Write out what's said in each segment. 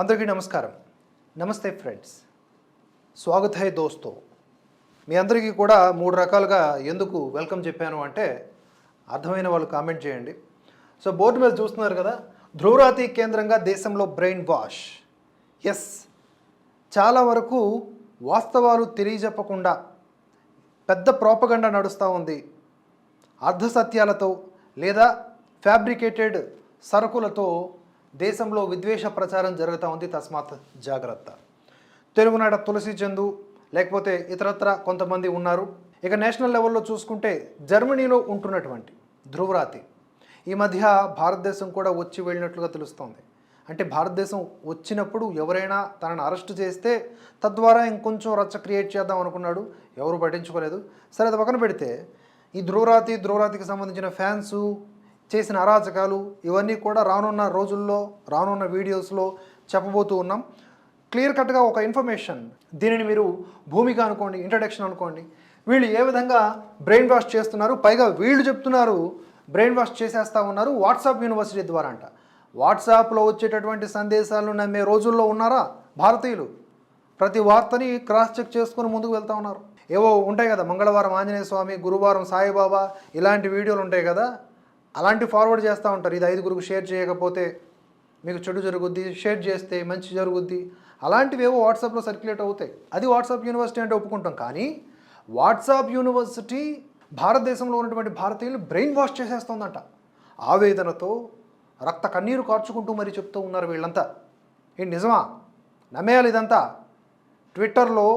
అందరికీ నమస్కారం. నమస్తే ఫ్రెండ్స్. స్వాగత్ హై దోస్తో. మీ అందరికీ కూడా మూడు రకాలుగా ఎందుకు వెల్కమ్ చెప్పాను అంటే అర్థమైన వాళ్ళు కామెంట్ చేయండి. సో బోర్డు మీద చూస్తున్నారు కదా ధ్రువరాతి కేంద్రంగా దేశంలో బ్రెయిన్ వాష్. ఎస్ చాలా వరకు వాస్తవాలు తెలియజెప్పకుండా పెద్ద ప్రోపగండ నడుస్తూ ఉంది. అర్ధసత్యాలతో లేదా ఫ్యాబ్రికేటెడ్ సరుకులతో దేశంలో విద్వేష ప్రచారం జరుగుతూ ఉంది తస్మాత్ జాగ్రత్త. తెలుగునాట తులసి చందు లేకపోతే ఇతరత్ర కొంతమంది ఉన్నారు. ఇక నేషనల్ లెవెల్లో చూసుకుంటే జర్మనీలో ఉంటున్నటువంటి ధ్రువరాతి. ఈ మధ్య భారతదేశం కూడా వచ్చి వెళ్ళినట్లుగా తెలుస్తోంది. అంటే భారతదేశం వచ్చినప్పుడు ఎవరైనా తనను అరెస్ట్ చేస్తే తద్వారా ఇంకొంచెం రచ్చ క్రియేట్ చేద్దాం అనుకున్నాడు. ఎవరు పట్టించుకోలేదు. సరే అది పక్కన పెడితే ఈ ధ్రువరాతి ధ్రువరాతికి సంబంధించిన ఫ్యాన్సు చేసిన అరాచకాలు ఇవన్నీ కూడా రానున్న రోజుల్లో రానున్న వీడియోస్లో చెప్పబోతూ ఉన్నాం. క్లియర్ కట్గా ఒక ఇన్ఫర్మేషన్ దీనిని మీరు భూమిక అనుకోండి ఇంట్రడక్షన్ అనుకోండి. వీళ్ళు ఏ విధంగా బ్రెయిన్ వాష్ చేస్తున్నారు? పైగా వీళ్ళు చెప్తున్నారు బ్రెయిన్ వాష్ చేసేస్తా ఉన్నారు వాట్సాప్ యూనివర్సిటీ ద్వారా అంట వాట్సాప్లో వచ్చేటటువంటి సందేశాలను నమ్మే రోజుల్లో ఉన్నారా? భారతీయులు. ప్రతి వార్తని క్రాస్ చెక్ చేసుకుని ముందుకు వెళ్తా ఉన్నారు. ఏవో ఉంటాయి కదా మంగళవారం ఆంజనేయ స్వామి గురువారం సాయిబాబా ఇలాంటి వీడియోలు ఉంటాయి కదా. అలాంటి ఫార్వర్డ్ చేస్తూ ఉంటారు. ఇది ఐదుగురికి షేర్ చేయకపోతే మీకు చెడు జరుగుద్ది షేర్ చేస్తే మంచి జరుగుద్ది. అలాంటివేవో వాట్సాప్లో సర్క్యులేట్ అవుతాయి. అది వాట్సాప్ యూనివర్సిటీ అంటే ఒప్పుకుంటాం. కానీ వాట్సాప్ యూనివర్సిటీ భారతదేశంలో ఉన్నటువంటి భారతీయులు బ్రెయిన్ వాష్ చేసేస్తుందంట. ఆవేదనతో రక్త కన్నీరు కార్చుకుంటూ మరి చెప్తూ ఉన్నారు వీళ్ళంతా. ఏంటి నిజమా? నమ్మేయాలి ఇదంతా. ట్విట్టర్లో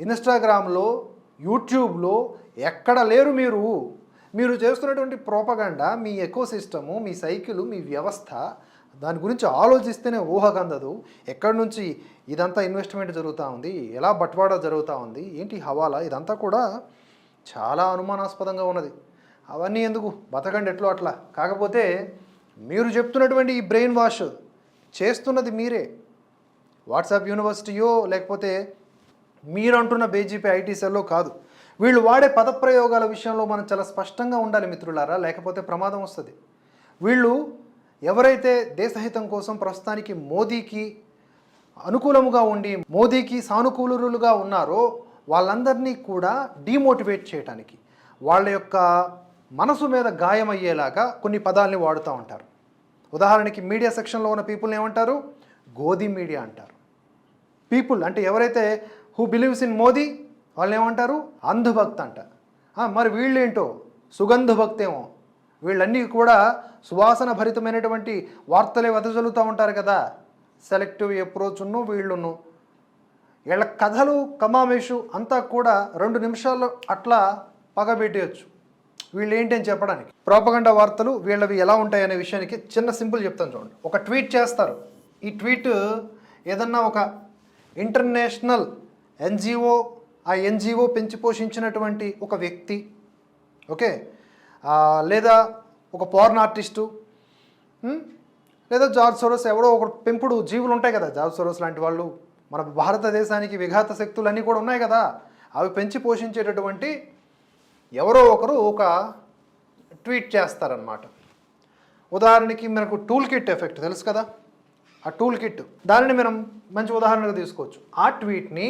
ఇన్స్టాగ్రామ్లో యూట్యూబ్లో ఎక్కడ లేరు మీరు? మీరు చేస్తున్నటువంటి ప్రోపగండా మీ ఎకో సిస్టము మీ సైకిల్ మీ వ్యవస్థ దాని గురించి ఆలోచిస్తేనే ఊహకందదు ఎక్కడి నుంచి ఇదంతా ఇన్వెస్ట్మెంట్ జరుగుతూ ఉంది? ఎలా బట్వాడా జరుగుతూ ఉంది? ఏంటి హవాలా? ఇదంతా కూడా చాలా అనుమానాస్పదంగా ఉన్నది. అవన్నీ ఎందుకు? బతకండి ఎట్లో అట్లా. కాకపోతే మీరు చెప్తున్నటువంటి ఈ బ్రెయిన్ వాష్ చేస్తున్నది మీరే. వాట్సాప్ యూనివర్సిటీయో లేకపోతే మీరు అంటున్న బీజేపీ ఐటీ సెల్లో కాదు. వీళ్ళు వాడే పదప్రయోగాల విషయంలో మనం చాలా స్పష్టంగా ఉండాలి మిత్రులారా లేకపోతే ప్రమాదం వస్తుంది. వీళ్ళు ఎవరైతే దేశహితం కోసం ప్రస్తుతానికి మోదీకి అనుకూలముగా ఉండి మోదీకి సానుకూలులుగా ఉన్నారో వాళ్ళందరినీ కూడా డీమోటివేట్ చేయడానికి వాళ్ళ యొక్క మనసు మీద గాయమయ్యేలాగా కొన్ని పదాలని వాడుతూ ఉంటారు. ఉదాహరణకి మీడియా సెక్షన్లో ఉన్న పీపుల్ని ఏమంటారు? గోధి మీడియా అంటారు. పీపుల్ అంటే ఎవరైతే హూ బిలీవ్స్ ఇన్ మోదీ వాళ్ళు ఏమంటారు అంధభక్తి అంట. మరి మరి వీళ్ళేంటో? సుగంధ భక్తేమో వీళ్ళన్నీ కూడా సువాసన భరితమైనటువంటి వార్తలే వెదజల్లుతూ ఉంటారు కదా. సెలెక్టివ్ అప్రోచ్ను వీళ్ళును. వీళ్ళ కథలు కమామేషు అంతా కూడా రెండు నిమిషాల్లో అట్లా పగబెట్టేయచ్చు వీళ్ళు ఏంటి అని చెప్పడానికి? ప్రోపగండా వార్తలు వీళ్ళవి ఎలా ఉంటాయనే విషయానికి చిన్న సింపుల్ చెప్తాను చూడండి. ఒక ట్వీట్ చేస్తారు. ఈ ట్వీట్ ఏదన్నా ఒక ఇంటర్నేషనల్ ఎన్జిఓ ఆ ఎన్జిఓ పెంచి పోషించినటువంటి ఒక వ్యక్తి ఓకే? లేదా ఒక పోర్న్ ఆర్టిస్టు లేదా జార్జ్ సోరోస్ ఎవడో ఒక పెంపుడు జీవులు ఉంటాయి కదా జార్జ్ సోరోస్ లాంటి వాళ్ళు. మన భారతదేశానికి విఘాత శక్తులు అన్నీ కూడా ఉన్నాయి కదా. అవి పెంచి పోషించేటటువంటి ఎవరో ఒకరు ఒక ట్వీట్ చేస్తారనమాట ఉదాహరణకి మనకు టూల్ కిట్ ఎఫెక్ట్ తెలుసు కదా? ఆ టూల్ కిట్ దానిని మనం మంచి ఉదాహరణగా తీసుకోవచ్చు. ఆ ట్వీట్ని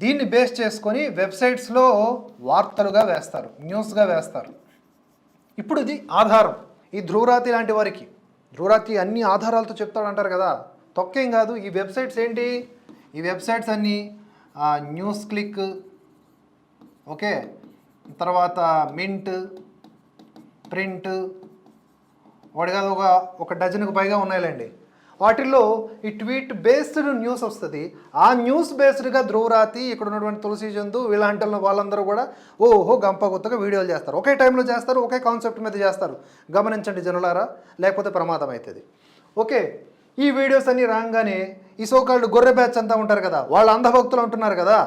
దీన్ని బేస్ చేసుకొని వెబ్సైట్స్లో వార్తలుగా వేస్తారు న్యూస్గా వేస్తారు. ఇప్పుడు ఇది ఆధారం. ఈ ధ్రువరాతి లాంటి వారికి ధ్రువరాతి అన్ని ఆధారాలతో చెప్తాడంటారు కదా తొక్కేం కాదు. ఈ వెబ్సైట్స్ ఏంటి? ఈ వెబ్సైట్స్ అన్నీ న్యూస్ క్లిక్ ఓకే? తర్వాత మింట్ ప్రింట్ వాడి కాదు ఒక ఒక డజన్కు పైగా ఉన్నాయిలేండి. వాటిల్లో ఈ ట్వీట్ బేస్డ్ న్యూస్ వస్తుంది. ఆ న్యూస్ బేస్డ్గా ధ్రువరాతి ఇక్కడ ఉన్నటువంటి తులసి చందు వీళ్ళంటే వాళ్ళందరూ కూడా ఓహో గంప కొత్తగా వీడియోలు చేస్తారు. ఒకే టైంలో చేస్తారు ఒకే కాన్సెప్ట్ మీద చేస్తారు. గమనించండి జనులారా లేకపోతే ప్రమాదం అవుతుంది ఓకే ఈ వీడియోస్ అన్నీ రాగానే ఈ సోకాళ్ళు గొర్రె బ్యాచ్ అంతా ఉంటారు కదా వాళ్ళు అంధభక్తులు అంటున్నారు కదా.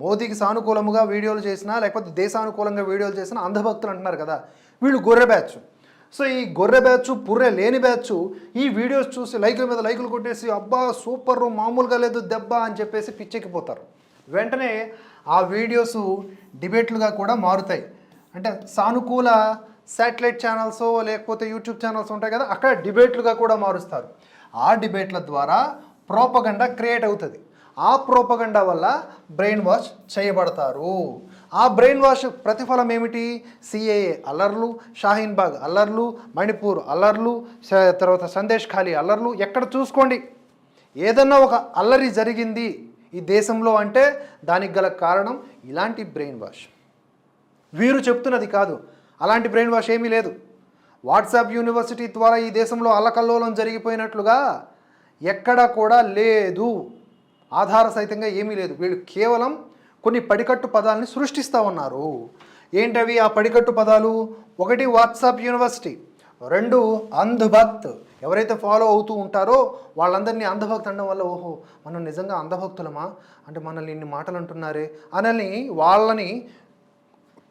మోదీకి సానుకూలముగా వీడియోలు చేసినా లేకపోతే దేశానుకూలంగా వీడియోలు చేసినా అంధభక్తులు అంటున్నారు కదా. వీళ్ళు గొర్రె బ్యాచ్. సో ఈ గొర్రె బ్యాచ్ పుర్రె లేని బ్యాచ్ ఈ వీడియోస్ చూసి లైకుల మీద లైకులు కొట్టేసి అబ్బా సూపర్ మామూలుగా లేదు దెబ్బ అని చెప్పేసి పిచ్చెక్కిపోతారు. వెంటనే ఆ వీడియోస్ డిబేట్లుగా కూడా మారుతాయి. అంటే సానుకూల శాటిలైట్ ఛానల్స్ లేకపోతే యూట్యూబ్ ఛానల్స్ ఉంటాయి కదా అక్కడ డిబేట్లుగా కూడా మారుస్తారు. ఆ డిబేట్ల ద్వారా ప్రోపగండా క్రియేట్ అవుతుంది. ఆ ప్రోపగండా వల్ల బ్రెయిన్ వాష్ చేయబడతారు. ఆ బ్రెయిన్ వాష్ ప్రతిఫలం ఏమిటి? సిఏఏ అల్లర్లు షాహీన్ బాగ్ అల్లర్లు మణిపూర్ అల్లర్లు తర్వాత సందేశ్ ఖాళీ అల్లర్లు. ఎక్కడ చూసుకోండి. ఏదన్నా ఒక అల్లరి జరిగింది ఈ దేశంలో అంటే దానికి గల కారణం ఇలాంటి బ్రెయిన్ వాష్ వీరు చెప్తున్నది కాదు. అలాంటి బ్రెయిన్ వాష్ ఏమీ లేదు. వాట్సాప్ యూనివర్సిటీ ద్వారా ఈ దేశంలో అల్లకల్లోలం జరిగిపోయినట్లుగా ఎక్కడా కూడా లేదు. ఆధార సహితంగా ఏమీ లేదు. వీళ్ళు కేవలం కొన్ని పడికట్టు పదాలని సృష్టిస్తూ ఉన్నారు. ఏంటవి ఆ పడికట్టు పదాలు? ఒకటి వాట్సాప్ యూనివర్సిటీ రెండు అంధభక్త్. ఎవరైతే ఫాలో అవుతూ ఉంటారో వాళ్ళందరినీ అంధభక్త్ అనడం వల్ల ఓహో మనం నిజంగా అంధభక్తులమా? అంటే మనల్ని ఇన్ని మాటలు అంటున్నారే? అనని వాళ్ళని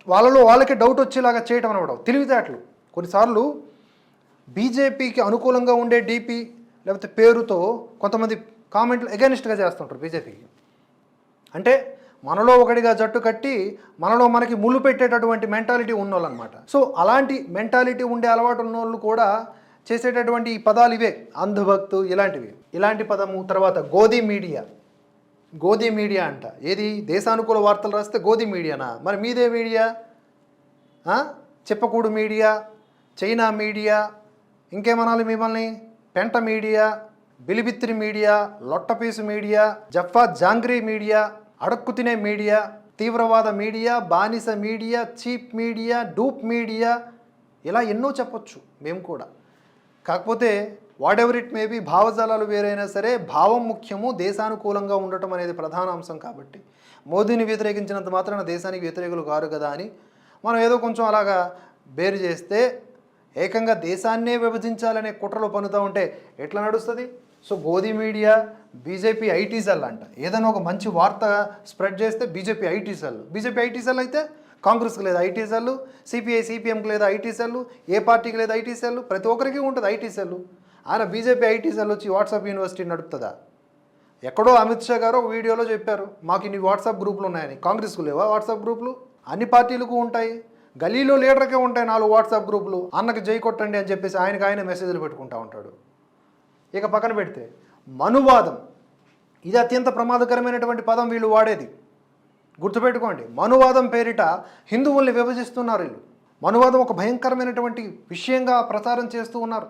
వాళ్ళలో వాళ్ళకే డౌట్ వచ్చేలాగా చేయటం అనమాట తెలివితేటలు. కొన్నిసార్లు బీజేపీకి అనుకూలంగా ఉండే డీపీ లేకపోతే పేరుతో కొంతమంది కామెంట్లు ఎగనిస్ట్గా చేస్తుంటారు బీజేపీకి. అంటే మనలో ఒకటిగా జట్టు కట్టి మనలో మనకి ముళ్ళు పెట్టేటటువంటి మెంటాలిటీ ఉన్నోళ్ళనమాట. సో అలాంటి మెంటాలిటీ ఉండే అలవాటు ఉన్నోళ్ళు కూడా చేసేటటువంటి ఈ పదాలు ఇవే. అంధభక్తు ఇలాంటివి. ఇలాంటి పదము తర్వాత గోధీ మీడియా. గోధీ మీడియా అంట. ఏది? దేశానుకూల వార్తలు రాస్తే గోధీ మీడియానా? మరి మీదే మీడియా? చెప్పకూడు మీడియా? China media? ఇంకేమనాలి మిమ్మల్ని? పెంట మీడియా? బిలిబిత్రి మీడియా? లొట్టపీసు మీడియా? జఫా జాంగ్రీ మీడియా? అడక్కు తినే మీడియా తీవ్రవాద మీడియా బానిస media cheap media dupe media ఇలా ఎన్నో చెప్పొచ్చు మేము కూడా. కాకపోతే వాట్ ఎవర్ ఇట్ మేబీ భావజాలాలు వేరైనా సరే భావం ముఖ్యము దేశానుకూలంగా ఉండటం అనేది ప్రధాన అంశం కాబట్టి. మోదీని వ్యతిరేకించినంత మాత్రాన దేశానికి వ్యతిరేకులు కారు కదా అని మనం ఏదో కొంచెం అలాగా బేరు చేస్తే ఏకంగా దేశాన్నే విభజించాలనే కుట్రలు పన్నుతూ ఉంటే ఎట్లా నడుస్తుంది? So Godi media BJP IT cell అంట. ఏదైనా ఒక మంచి వార్త స్ప్రెడ్ చేస్తే BJP IT cell. BJP IT cell అయితే కాంగ్రెస్కి లేదు ఐటీ సెల్ సిపిఐ సిపిఎంకి లేదు ఐటీ సెల్ ఏ పార్టీకి లేదు ఐటీ సెల్ ప్రతి ఒక్కరికి ఉంటుంది ఐటీ సెల్. ఆయన బీజేపీ ఐటీ సెల్ వచ్చి వాట్సాప్ యూనివర్సిటీ నడుపుతుందా? ఎక్కడో అమిత్ షా గారు ఒక వీడియోలో చెప్పారు మాకు ఇన్ని వాట్సాప్ గ్రూపులు ఉన్నాయని. కాంగ్రెస్కు లేవా వాట్సాప్ గ్రూపులు? అన్ని పార్టీలకు ఉంటాయి. గలీలో లీడర్కే ఉంటాయి నాలుగు వాట్సాప్ గ్రూపులు. అన్నకి జై కొట్టండి అని చెప్పేసి ఆయనకు ఆయన మెసేజ్లు పెట్టుకుంటా ఉంటాడు. ఇక పక్కన పెడితే మనువాదం. ఇది అత్యంత ప్రమాదకరమైనటువంటి పదం వీళ్ళు వాడేది. గుర్తుపెట్టుకోండి మనువాదం పేరిట హిందువుల్ని విభజిస్తున్నారు వీళ్ళు. మనువాదం ఒక భయంకరమైనటువంటి విషయంగా ప్రచారం చేస్తూ ఉన్నారు.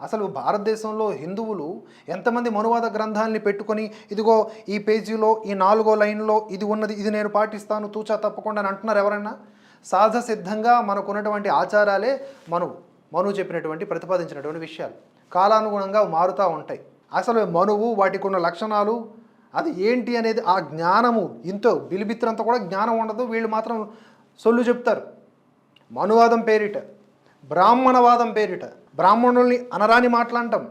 అసలు భారతదేశంలో హిందువులు ఎంతమంది మనువాద గ్రంథాలని పెట్టుకొని ఇదిగో ఈ పేజీలో ఈ నాలుగో లైన్లో ఇది ఉన్నది ఇది నేను పాటిస్తాను తూచా తప్పకుండా అని అంటున్నారు ఎవరైనా సహజ సిద్ధంగా మనకున్నటువంటి ఆచారాలే మనువు. మనువు చెప్పినటువంటి ప్రతిపాదించినటువంటి విషయాలు. కాలానుగుణంగా మారుతూ ఉంటాయి. అసలు మనువు వాటికి ఉన్న లక్షణాలు అది ఏంటి అనేది ఆ జ్ఞానము ఇంతో బిలిబిత్రంత కూడా జ్ఞానం ఉండదు వీళ్ళు మాత్రం సొల్లు చెప్తారు. మనువాదం పేరిట బ్రాహ్మణవాదం పేరిట బ్రాహ్మణుల్ని అనరాని మాట్లాడటం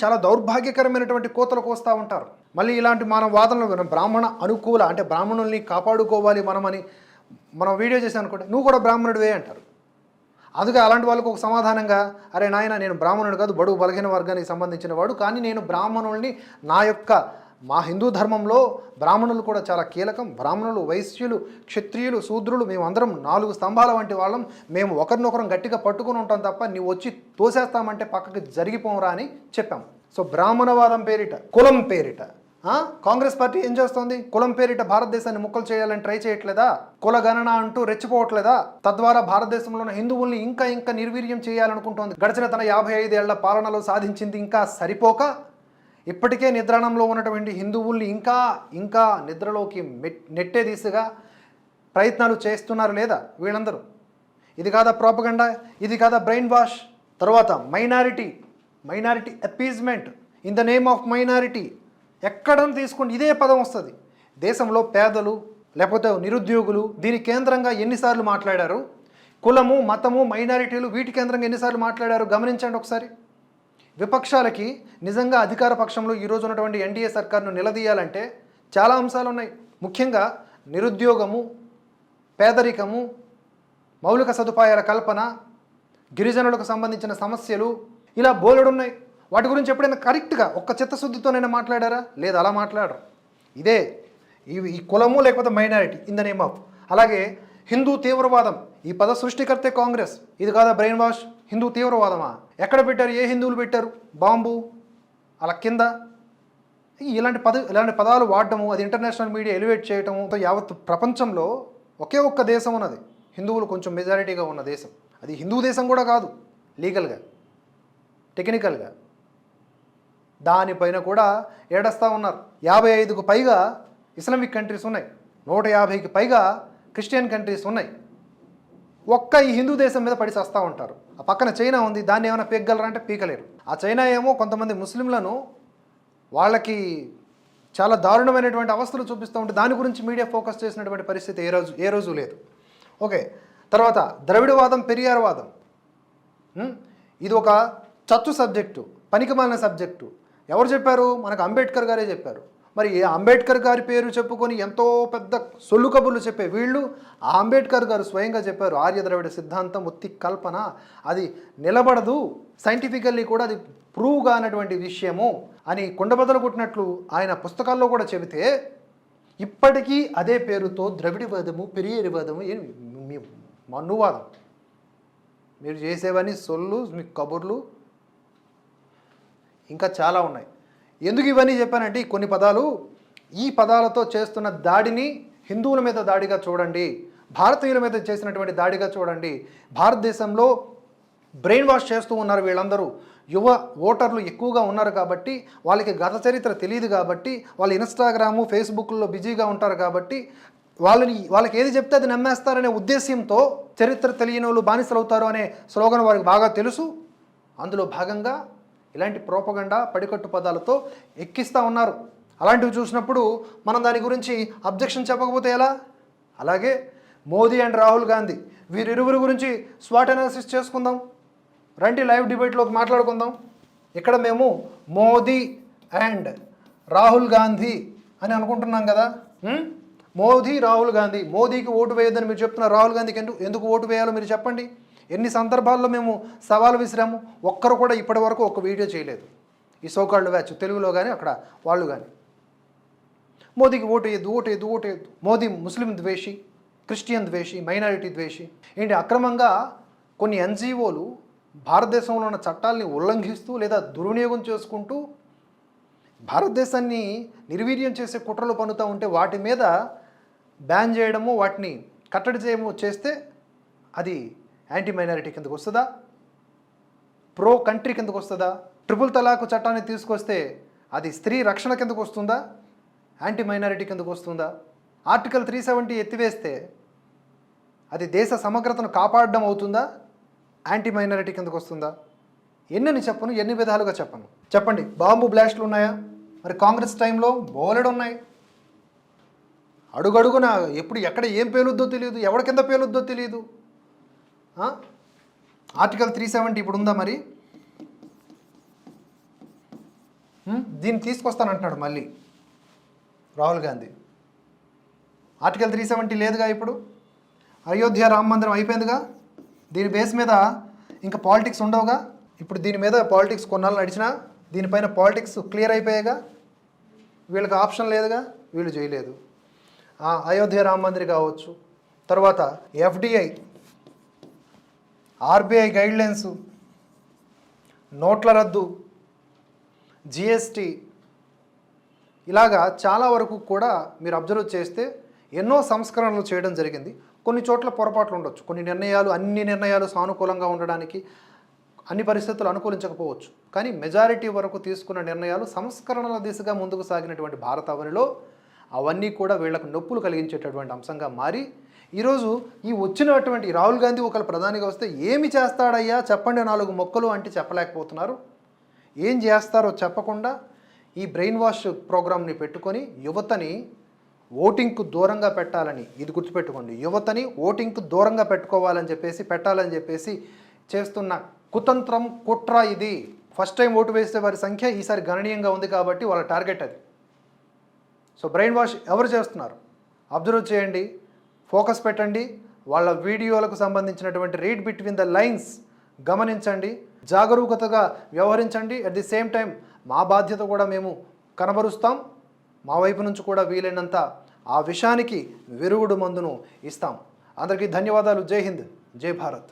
చాలా దౌర్భాగ్యకరమైనటువంటి కోతలు కోస్తూ ఉంటారు. మళ్ళీ ఇలాంటి మన వాదనలు వినం. బ్రాహ్మణ అనుకూల అంటే బ్రాహ్మణుల్ని కాపాడుకోవాలి మనమని మనం వీడియో చేసాం అనుకుంటే నువ్వు కూడా బ్రాహ్మణుడివే అంటారు. అందుకే అలాంటి వాళ్ళకు ఒక సమాధానంగా అరే నాయన నేను బ్రాహ్మణుడు కాదు బడుగు బలహీన వర్గానికి సంబంధించిన వాడు కానీ నేను బ్రాహ్మణుల్ని నా యొక్క మా హిందూ ధర్మంలో బ్రాహ్మణులు కూడా చాలా కీలకం. బ్రాహ్మణులు వైశ్యులు క్షత్రియులు శూద్రులు మేమందరం నాలుగు స్తంభాల వంటి వాళ్ళం. మేము ఒకరినొకరం గట్టిగా పట్టుకుని ఉంటాం తప్ప నీవు వచ్చి తోసేస్తామంటే పక్కకి జరిగిపోరా అని చెప్పాం. సో బ్రాహ్మణవాదం పేరిట కులం పేరిట కాంగ్రెస్ పార్టీ ఏం చేస్తోంది? కులం పేరిట భారతదేశాన్ని ముక్కలు చేయాలని ట్రై చేయట్లేదా? కుల గణన అంటూ రెచ్చిపోవట్లేదా? తద్వారా భారతదేశంలో ఉన్న హిందువుల్ని ఇంకా ఇంకా నిర్వీర్యం చేయాలనుకుంటోంది. గడిచిన తన యాభై ఐదేళ్ళ పాలనలో సాధించింది ఇంకా సరిపోక? ఇప్పటికే నిద్రాణంలో ఉన్నటువంటి హిందువుల్ని ఇంకా ఇంకా నిద్రలోకి నెట్టే దిశగా ప్రయత్నాలు చేస్తున్నారు లేదా వీళ్ళందరూ? ఇది కాదా ప్రాపగండా ఇది కాదా బ్రెయిన్ వాష్ తర్వాత minority minority appeasement in the name of minority ఎక్కడను తీసుకుంటే ఇదే పదం వస్తుంది. దేశంలో పేదలు లేకపోతే నిరుద్యోగులు దీని కేంద్రంగా ఎన్నిసార్లు మాట్లాడారు? కులము మతము మైనారిటీలు వీటి కేంద్రంగా ఎన్నిసార్లు మాట్లాడారు? గమనించండి ఒకసారి. విపక్షాలకి నిజంగా అధికార పక్షంలో ఈరోజు ఉన్నటువంటి ఎన్డీఏ సర్కార్ను నిలదీయాలంటే చాలా అంశాలు ఉన్నాయి ముఖ్యంగా నిరుద్యోగము పేదరికము మౌలిక సదుపాయాల కల్పన గిరిజనులకు సంబంధించిన సమస్యలు ఇలా బోలెడున్నాయి. వాటి గురించి ఎప్పుడైనా కరెక్ట్గా ఒక్క చిత్తశుద్ధితోనైనా మాట్లాడారా? లేదు అలా మాట్లాడరు. ఇదే ఈ ఈ కులము లేకపోతే minority in the name of అలాగే హిందూ తీవ్రవాదం ఈ పద సృష్టికర్తే కాంగ్రెస్ ఇది కాదా బ్రెయిన్ వాష్ హిందూ తీవ్రవాదమా? ఎక్కడ పెట్టారు? ఏ హిందువులు పెట్టారు? బాంబు అలా కింద? ఇలాంటి పద ఇలాంటి పదాలు వాడటము అది ఇంటర్నేషనల్ మీడియా ఎలివేట్ చేయటము యావత్ ప్రపంచంలో ఒకే ఒక్క దేశం ఉన్నది. హిందువులు కొంచెం మెజారిటీగా ఉన్న దేశం. అది హిందూ దేశం కూడా కాదు లీగల్గా టెక్నికల్గా దానిపైన కూడా ఏడస్తా ఉన్నారు. యాభై ఐదుకు పైగా ఇస్లామిక్ కంట్రీస్ ఉన్నాయి. నూట యాభైకి పైగా క్రిస్టియన్ కంట్రీస్ ఉన్నాయి. ఒక్క ఈ హిందూ దేశం మీద పడి చేస్తూ ఉంటారు. ఆ పక్కన చైనా ఉంది. దాన్ని ఏమైనా పీకగలరా అంటే పీకలేరు. ఆ చైనా ఏమో కొంతమంది ముస్లింలను వాళ్ళకి చాలా దారుణమైనటువంటి అవస్థలు చూపిస్తూ ఉంటే దాని గురించి మీడియా ఫోకస్ చేసినటువంటి పరిస్థితి ఏ రోజు ఏ రోజు లేదు. ఓకే. తర్వాత ద్రవిడవాదం పెరియారవాదం ఇది ఒక చచ్చు సబ్జెక్టు పనికిమాలిన సబ్జెక్టు. ఎవరు చెప్పారు? మనకు అంబేద్కర్ గారే చెప్పారు. మరి అంబేద్కర్ గారి పేరు చెప్పుకొని ఎంతో పెద్ద సొల్లు కబుర్లు చెప్పే వీళ్ళు ఆ అంబేద్కర్ గారు స్వయంగా చెప్పారు ఆర్య ద్రవిడ సిద్ధాంతం ఉత్తి కల్పన. అది నిలబడదు సైంటిఫికల్లీ కూడా అది ప్రూవ్ కానటువంటి విషయము అని కుండబదలు కొట్టినట్లు ఆయన పుస్తకాల్లో కూడా చెబితే ఇప్పటికీ అదే పేరుతో ద్రవిడవాదము పెరియరివాదము వదము మీ మన్నువాదం. మీరు చేసేవన్నీ సొల్లు మీ కబుర్లు ఇంకా చాలా ఉన్నాయి. ఎందుకు ఇవన్నీ చెప్పానంటే కొన్ని పదాలు ఈ పదాలతో చేస్తున్న దాడిని హిందువుల మీద దాడిగా చూడండి భారతీయుల మీద చేసినటువంటి దాడిగా చూడండి. భారతదేశంలో బ్రెయిన్ వాష్ చేస్తూ ఉన్నారు వీళ్ళందరూ. యువ ఓటర్లు ఎక్కువగా ఉన్నారు కాబట్టి వాళ్ళకి గత చరిత్ర తెలియదు కాబట్టి వాళ్ళు ఇన్స్టాగ్రాము ఫేస్బుక్లో బిజీగా ఉంటారు కాబట్టి వాళ్ళని వాళ్ళకి ఏది చెప్తే అది నమ్మేస్తారనే ఉద్దేశ్యంతో చరిత్ర తెలియని వాళ్ళు బానిసలు అవుతారు అనే స్లోగన్ వారికి బాగా తెలుసు. అందులో భాగంగా ఇలాంటి ప్రోపగండా పడికట్టు పదాలతో ఎక్కిస్తూ ఉన్నారు. అలాంటివి చూసినప్పుడు మనం దాని గురించి అబ్జెక్షన్ చెప్పకపోతే ఎలా? అలాగే మోదీ అండ్ రాహుల్ గాంధీ వీరిరువురి గురించి స్వాట్ అనాలిసిస్ చేసుకుందాం. రండి లైవ్ డిబేట్లోకి మాట్లాడుకుందాం. ఇక్కడ మేము మోదీ అండ్ రాహుల్ గాంధీ అని అనుకుంటున్నాం కదా. మోదీ రాహుల్ గాంధీ. మోదీకి ఓటు వేయొద్దని మీరు చెప్తున్నారు. రాహుల్ గాంధీకి ఎందుకు ఎందుకు ఓటు వేయాలో మీరు చెప్పండి. ఎన్ని సందర్భాల్లో మేము సవాలు విసిరాము? ఒక్కరు కూడా ఇప్పటి వరకు ఒక వీడియో చేయలేదు. ఈ సోకాళ్ళు వ్యాచ్ తెలుగులో కానీ అక్కడ వాళ్ళు కానీ మోదీకి ఓటు వేయద్దు ఓటు వేయద్దు ఓటు వేయద్దు. మోదీ ముస్లిం ద్వేషి క్రిస్టియన్ ద్వేషి మైనారిటీ ద్వేషి. ఏంటి? అక్రమంగా కొన్ని ఎన్జిఓలు భారతదేశంలో ఉన్న చట్టాల్ని ఉల్లంఘిస్తూ లేదా దుర్వినియోగం చేసుకుంటూ భారతదేశాన్ని నిర్వీర్యం చేసే కుట్రలు పన్నుతూ ఉంటే వాటి మీద బ్యాన్ చేయడము వాటిని కట్టడి చేయము చేస్తే అది యాంటీ మైనారిటీ కిందకు వస్తుందా? ప్రో కంట్రీ కిందకు వస్తుందా? ట్రిపుల్ తలాకు చట్టాన్ని తీసుకొస్తే అది స్త్రీ రక్షణ కిందకు వస్తుందా? యాంటీ మైనారిటీ కిందకు వస్తుందా? ఆర్టికల్ త్రీ సెవెంటీ ఎత్తివేస్తే అది దేశ సమగ్రతను కాపాడడం అవుతుందా? యాంటీ మైనారిటీ కిందకు వస్తుందా? ఎన్నని చెప్పను ఎన్ని విధాలుగా చెప్పను. చెప్పండి బాంబు బ్లాస్ట్లు ఉన్నాయా? మరి కాంగ్రెస్ టైంలో బోలెడు ఉన్నాయి. అడుగడుగున ఎప్పుడు ఎక్కడ ఏం పేలుద్దో తెలియదు ఎవరి కింద పేలుద్దో తెలియదు ఆర్టికల్ త్రీ సెవెంటీ ఇప్పుడు ఉందా మరి? దీన్ని తీసుకొస్తానంటున్నాడు మళ్ళీ Rahul Gandhi. Article three seventy లేదుగా ఇప్పుడు? అయోధ్య రామ మందిరం అయిపోయిందిగా? దీని బేస్ మీద ఇంకా పాలిటిక్స్ ఉండవుగా? ఇప్పుడు దీని మీద పాలిటిక్స్ కొన్నాళ్ళు నడిచినా దీనిపైన పాలిటిక్స్ క్లియర్ అయిపోయాయిగా? వీళ్ళకి ఆప్షన్ లేదుగా? వీళ్ళు చేయలేదు. అయోధ్య రామ మందిర్ కావచ్చు. తర్వాత ఎఫ్డిఐ ఆర్బీఐ గైడ్లైన్స్ నోట్ల రద్దు జిఎస్టి ఇలాగా చాలా వరకు కూడా మీరు అబ్జర్వ్ చేస్తే ఎన్నో సంస్కరణలు చేయడం జరిగింది. కొన్ని చోట్ల పొరపాట్లు ఉండొచ్చు. కొన్ని నిర్ణయాలు అన్ని నిర్ణయాలు సానుకూలంగా ఉండడానికి అన్ని పరిస్థితులు అనుకూలించకపోవచ్చు. కానీ మెజారిటీ వరకు తీసుకున్న నిర్ణయాలు సంస్కరణల దిశగా ముందుకు సాగినటువంటి భారతావనిలో అవన్నీ కూడా వీళ్ళకు నొప్పులు కలిగించేటటువంటి అంశంగా మారి ఈరోజు ఈ వచ్చినటువంటి రాహుల్ గాంధీ ఒకరు ప్రధానిగా వస్తే ఏమి చేస్తాడయ్యా? చెప్పండి నాలుగు మొక్కలు అంటే చెప్పలేకపోతున్నారు. ఏం చేస్తారో చెప్పకుండా ఈ బ్రెయిన్ వాష్ ప్రోగ్రామ్ని పెట్టుకొని యువతని ఓటింగ్కు దూరంగా పెట్టాలని ఇది గుర్తుపెట్టుకోండి యువతని ఓటింగ్కు దూరంగా పెట్టుకోవాలని చెప్పేసి పెట్టాలని చెప్పేసి చేస్తున్న కుతంత్రం కుట్ర ఇది. ఫస్ట్ టైం ఓటు వేసే వారి సంఖ్య ఈసారి గణనీయంగా ఉంది కాబట్టి వాళ్ళ టార్గెట్ అది. సో బ్రెయిన్ వాష్ ఎవరు చేస్తున్నారు? అబ్జర్వ్ చేయండి. ఫోకస్ పెట్టండి. వాళ్ళ వీడియోలకు సంబంధించినటువంటి రీడ్ బిట్వీన్ ద లైన్స్ గమనించండి. జాగరూకతగా వ్యవహరించండి. అట్ ది సేమ్ టైం మా బాధ్యత కూడా మేము కనబరుస్తాం. మా వైపు నుంచి కూడా వీలైనంత ఆ విషయానికి విరుగుడు మందును ఇస్తాం. అందరికీ ధన్యవాదాలు. జై హింద్. జై భారత్.